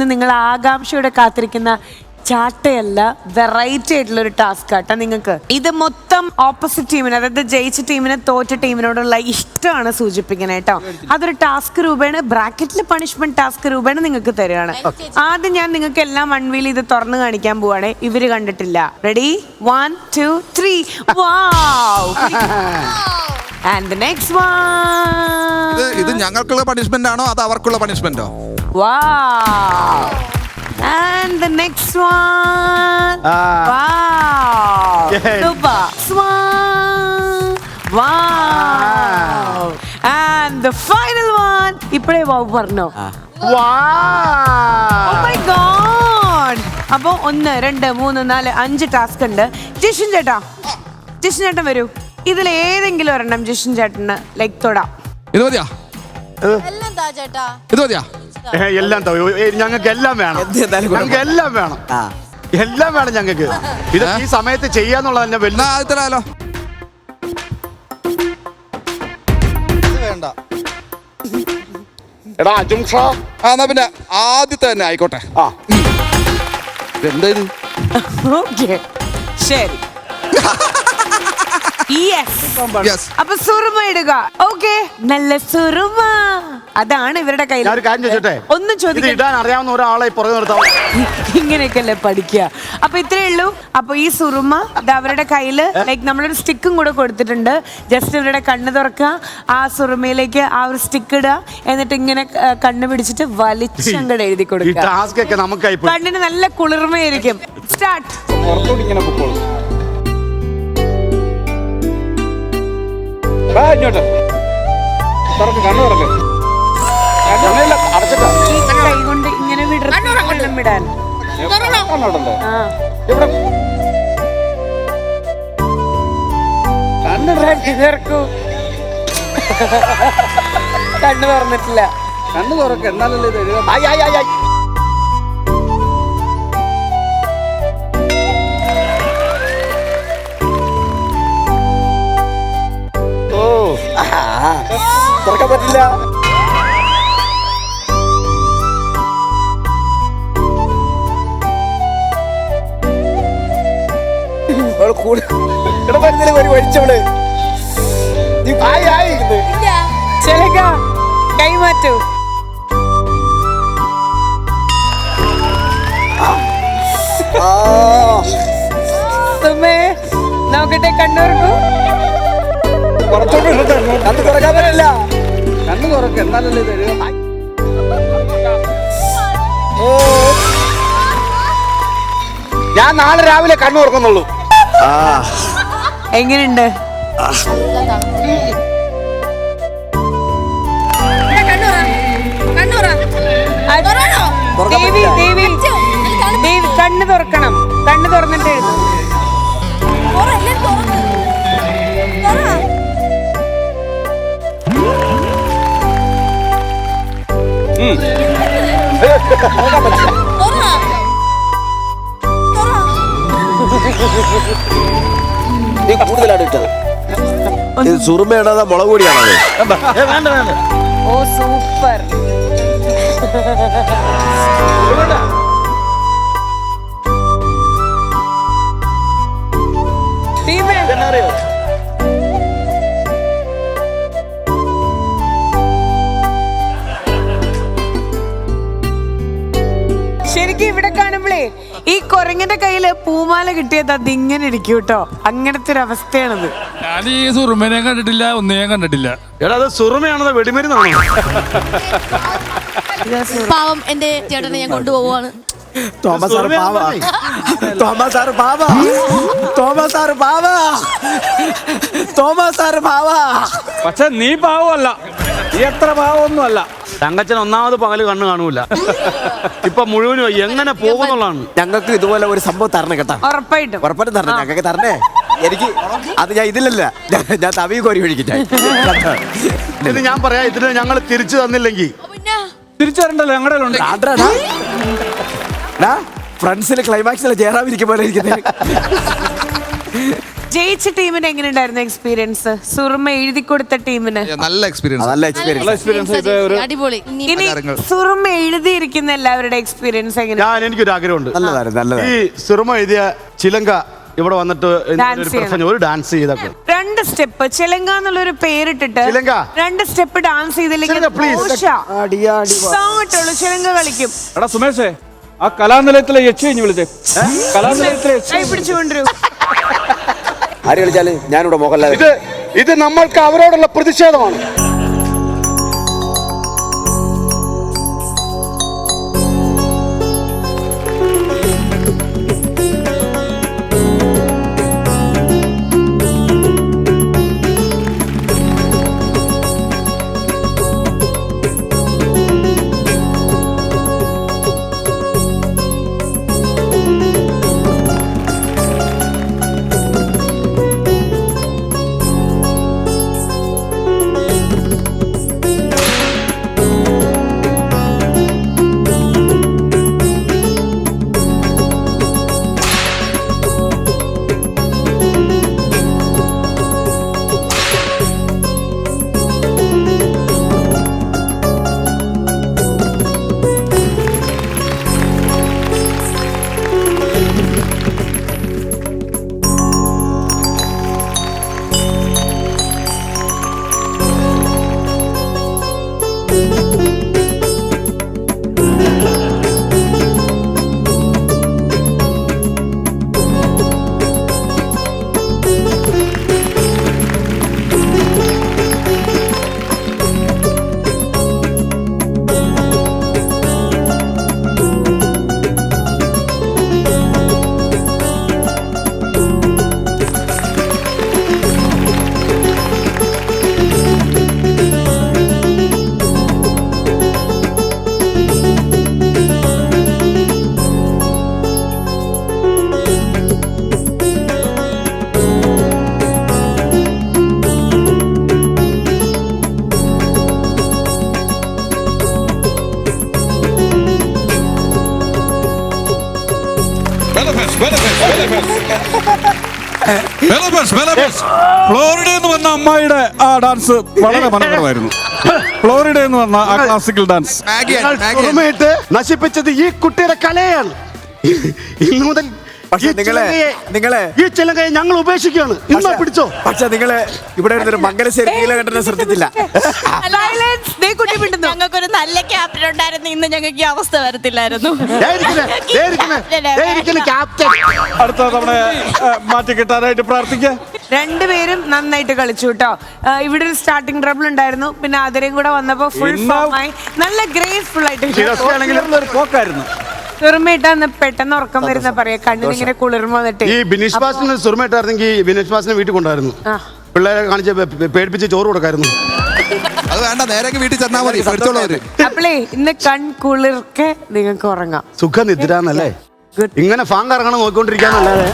ഇന്ന് നിങ്ങൾ ആകാംക്ഷയോടെ കാത്തിരിക്കുന്ന ചാട്ടയല്ല വെറൈറ്റി ആയിട്ടുള്ള ഒരു ടാസ്ക് കേട്ടോ നിങ്ങൾക്ക്. ഇത് മൊത്തം ഓപ്പോസിറ്റ് ടീമിന് അതായത് ജയിച്ച ടീമിനെ തോറ്റ ടീമിനോടുള്ള ഇഷ്ടമാണ് സൂചിപ്പിക്കുന്നത് കേട്ടോ അതൊരു ടാസ്ക് രൂപേണ ബ്രാക്കറ്റിൽ പണിഷ്മെന്റ് ടാസ്ക് രൂപേണ നിങ്ങൾക്ക് തരുകയാണ് ആദ്യം ഞാൻ നിങ്ങൾക്ക് എല്ലാം വൺവീൽ ഇത് തുറന്നു കാണിക്കാൻ പോവാണ്. ഇവർ കണ്ടിട്ടില്ല. Ready one two three and next one ഇത് ഞങ്ങൾക്കുള്ള പണിഷ്മെന്റ് ആണോ അത് അവർക്കുള്ള പണിഷ്മെന്റോ Wow. And the next one. Ah. Wow. Yes. Super. Next one. Wow. And the final one. ഇപ്പോഴേ wow പറഞ്ഞോ Oh my god. അപ്പൊ ഒന്ന് രണ്ട് മൂന്ന് നാല് അഞ്ച് ടാസ്ക് ഉണ്ട് ജിഷൻ ചേട്ടാ ജിഷൻ ചേട്ടൻ വരൂ ഇതിൽ ഏതെങ്കിലും ഒരെണ്ണം ജിഷൻ ചേട്ടന് ലൈക്ക് തൊടാം ഇത് മതിയാ എല്ലാം താ ചേട്ടാ ഇത് മതിയാ എല്ലാം ഞങ്ങൾക്ക് എല്ലാം വേണം. ഞങ്ങൾക്ക് എല്ലാം വേണം. എല്ലാം വേണം ഞങ്ങൾക്ക്. ഇത് ഈ സമയത്ത് ചെയ്യാന്നുള്ളത് തന്നെ വലിയ വേണ്ട. എടാ അജും ഷാ ആ എന്നാ പിന്നെ ആദ്യത്തെ തന്നെ ആയിക്കോട്ടെ. ആ. എന്താ ഇത്? ഓക്കെ. ശരി. അപ്പൊ സുറുമ ഇടുക. ഓക്കെ നല്ല സുറുമ. അതാണ് ഇവരുടെ കയ്യിൽ. ഞാൻ ഒരു കാര്യം ചോദിച്ചോട്ടെ? ഒന്നും ചോദിക്കില്ല ഇടാൻ അറിയാവുന്ന ഒരാളെ പുറകെ നിർത്താം ഇങ്ങനെയൊക്കെയല്ലേ പഠിക്കുക. അപ്പൊ ഇത്രേ ഉള്ളൂ. അപ്പൊ ഈ സുറുമ അത് അവരുടെ കയ്യിൽ ലൈക്ക് നമ്മളൊരു സ്റ്റിക്കും കൂടെ കൊടുത്തിട്ടുണ്ട്. ജസ്റ്റ് ഇവരുടെ കണ്ണ് തുറക്കുക. ആ സുറുമയിലേക്ക് ആ ഒരു സ്റ്റിക്ക് ഇടുക. എന്നിട്ട് ഇങ്ങനെ കണ്ണ് പിടിച്ചിട്ട് വലിച്ചങ്ങട് എഴുതി ഈ കൊടുക്കുക ടാസ്ക് ഒക്കെ നമുക്കായി പോയി. കണ്ണിന് നല്ല കുളിർമയായിരിക്കും. സ്റ്റാർട്ട് പുറത്തോട്ട് ഇങ്ങനെ പൊക്കോളൂ. ഇങ്ങോട്ട്. തുറക്ക് കണ്ണു തുറക്ക്. കണ്ണില്ല അടച്ചിട്ടാ. ഈ കൈ കൊണ്ട് ഇങ്ങനെ വേണം വിടാൻ. കണ്ണോട്ടല്ലേ ആ. ഇവിടെ. കണ്ണു തുറന്നിട്ടില്ല. കണ്ണു തുറക്ക് എന്നാലല്ലേ ഇത് എഴുതാൻ തുറക്കാൻ പറ്റില്ല. കൂടെ ഒരു നീ ആയി ആയി നോക്കട്ടെ കണ്ണൂർക്കു. കണ്ണ് തുറക്കാൻ പറ്റില്ല. കണ്ണ് തുറക്ക്. എന്നാലല്ലേ ആയി. ഞാൻ നാളെ രാവിലെ കണ്ണു തുറക്കുന്നുള്ളൂ. എങ്ങനെയുണ്ട്? ദേവി ദേവി ദേവി കണ്ണ് തുറക്കണം. കണ്ണ് തുറന്നിട്ട് എഴുതും നീ കൂടുതലാണ് ഇട്ടത്. ഇത് സുറുമയാണോ അതോ മുളക് പൊടിയാണോ അത്? വേണ്ട വേണ്ട. ഓ സൂപ്പർ. ഈ കൊരങ്ങന്റെ കയ്യിൽ പൂമാല കിട്ടിയത് അത് ഇങ്ങനെ ഇരിക്കും കേട്ടോ. അങ്ങനത്തെ ഒരു അവസ്ഥയാണത്. ഞാൻ ഈ സുറുമനെ കണ്ടിട്ടില്ല ഒന്നേ കണ്ടിട്ടില്ല. എടാ അത് സുറുമയാണോ വെടിമരുന്നാണോ? പാവം എന്റെ ചേട്ടനെ ഞാൻ കൊണ്ടുപോവാണ് തോമസ് സാറ് പാവ. തോമസ് സാറ് പാവ. തോമസ് സാറ് പാവ. തോമസ് സാറ് പാവ. പക്ഷെ നീ പാവമല്ല. നീ എത്ര പാവമൊന്നും അല്ല തങ്കച്ചൻ ഒന്നാമത് പകൽ കണ്ണ് കാണൂല. ഇപ്പൊ മുഴുവനും എങ്ങനെ പോകുന്നുള്ളതാണ്. ഞങ്ങൾക്ക് ഇതുപോലെ ഒരു സംഭവം തരണം കേട്ടോ. ഉറപ്പായിട്ടും. ഉറപ്പായിട്ടും തരണം. ഞങ്ങൾക്ക് തരണേ. എനിക്ക് അത് ഞാൻ ഇതിലല്ല. ഞാൻ- തവി കോരി ഒഴിക്കട്ടെ. ഇത് ഞാൻ പറയാം. ഇതിന് ഞങ്ങൾ തിരിച്ചു തന്നില്ലെങ്കിൽ പിന്നെ? തിരിച്ചു തരണ്ടല്ലോ ഞങ്ങളുടെ ഫ്രണ്ട്സിൽ ക്ലൈമാക്സിൽ ചേരാതിരിക്കുമ്പോൾ ഇരിക്കുന്നത് ജയിച്ച ടീമിന് എങ്ങനെയുണ്ടായിരുന്നു എക്സ്പീരിയൻസ് സുറുമ എഴുതി കൊടുത്ത ടീമിന്. നല്ല എക്സ്പീരിയൻസ് നല്ല എക്സ്പീരിയൻസ് എക്സ്പീരിയൻസ് ഇത് ഒരു അടിപൊളി. ഇനി. സുറുമ എഴുതിയിരിക്കുന്ന എല്ലാവരുടെ എക്സ്പീരിയൻസ് എങ്ങനെ ഞാൻ എനിക്കൊരു ആഗ്രഹമുണ്ട് നല്ലതായിരുന്നു. ഈ സിറുമ എഴുതിയ ചിലങ്ക ഇവിടെ വന്നിട്ട് ഒരു ചെയ്യണം. പ്രസംഗം ഒരു ഡാൻസ് ചെയ്തൊക്കെ. രണ്ട് സ്റ്റെപ്പ് ചിലങ്ക എന്നുള്ളൊരു പേരിട്ടിട്ട് ചിലങ്ക. രണ്ട് സ്റ്റെപ്പ് ഡാൻസ് ചെയ്തില്ലെങ്കിൽ ചിലങ്ക, please. അടിയാടി ചിലങ്ക കളിക്കും. എടാ സുമേഷേ ആ കലാനിലയത്തിലെ യക്ഷി ഇനി വിളിച്ചേ. കലാനിലയത്തിലെ യക്ഷി കൈ പിടിച്ചുകൊണ്ടിരും. ആര് കളിച്ചാൽ ഞാനിവിടെ മോഹൻലാൽ ഇത് ഇത് നമ്മൾക്ക് അവരോടുള്ള പ്രതിഷേധമാണ്. ഫ്ലോറിഡ എന്ന് വന്ന അമ്മായിയുടെ ആ ഡാൻസ് വളരെ മനോഹരമായിരുന്നു. ഫ്ലോറിഡ എന്ന് വന്ന ആ ക്ലാസിക്കൽ ഡാൻസ് നശിപ്പിച്ചത് ഈ കുട്ടിയുടെ കലയാണ്. ഇന്നു മുതൽ പക്ഷെ നിങ്ങളെ നിങ്ങളെ ഈ ചിലങ്കയെ ഞങ്ങൾ ഉപേക്ഷിക്കുകയാണ്. ഇന്ന് പിടിച്ചോ? പക്ഷെ നിങ്ങളെ ഇവിടെ ഇരുന്നൊരു മംഗലശ്ശേരി നീലകണ്ഠനെ ശ്രദ്ധിച്ചില്ല. ഞങ്ങൾക്കൊരു നല്ല ക്യാപ്റ്റൻ ഉണ്ടായിരുന്നു. ഇന്ന് ഞങ്ങൾക്ക് ഈ അവസ്ഥ വരത്തില്ലായിരുന്നു. ദേ ഇരിക്കുന്നെ, ദേ ഇരിക്കുന്നെ, ക്യാപ്റ്റൻ അടുത്ത തവണ മാറ്റി കിട്ടാനായിട്ട് പ്രാർത്ഥിക്കാം. രണ്ടുപേരും നന്നായിട്ട് കളിച്ചു കേട്ടോ. ഇവിടെ ഒരു സ്റ്റാർട്ടിംഗ് ട്രബിൾ ഉണ്ടായിരുന്നു. പിന്നെ അതിരെയും കൂടെ വന്നപ്പോ ഫുൾ ഫോം ആയി. നല്ല ഗ്രേസ്ഫുൾ ആയിട്ട് ഒരു പോക്കായിരുന്നു. ചെറുമേട്ടാന്ന് പെട്ടെന്ന് ഉറക്കം വരുന്ന പറയാ കണ്ണിന് ഇങ്ങനെ കുളിർമ വന്നിട്ട് ഈ ബിനീഷ് ബാസിന് സുറുമേട്ടായിരുന്നെങ്കിൽ ബിനീഷ് ബാസിനെ വീട്ടിൽ കൊണ്ടായിരുന്നു പിള്ളേരെ കാണിച്ച് പേടിപ്പിച്ച് ചോറ് കൊടുക്കായിരുന്നു. അത് വേണ്ട നേരെ വീട്ടിൽ ചെന്നാ മതി അപ്പളേ ഇന്ന് കൺ കുളിർക്കെ നിങ്ങൾക്ക് ഉറങ്ങാം. സുഖനിദ്ര എന്നല്ലേ ഇങ്ങനെ ഫാങ് ഇറങ്ങണം നോക്കിക്കൊണ്ടിരിക്കാന്നല്ലാതെ.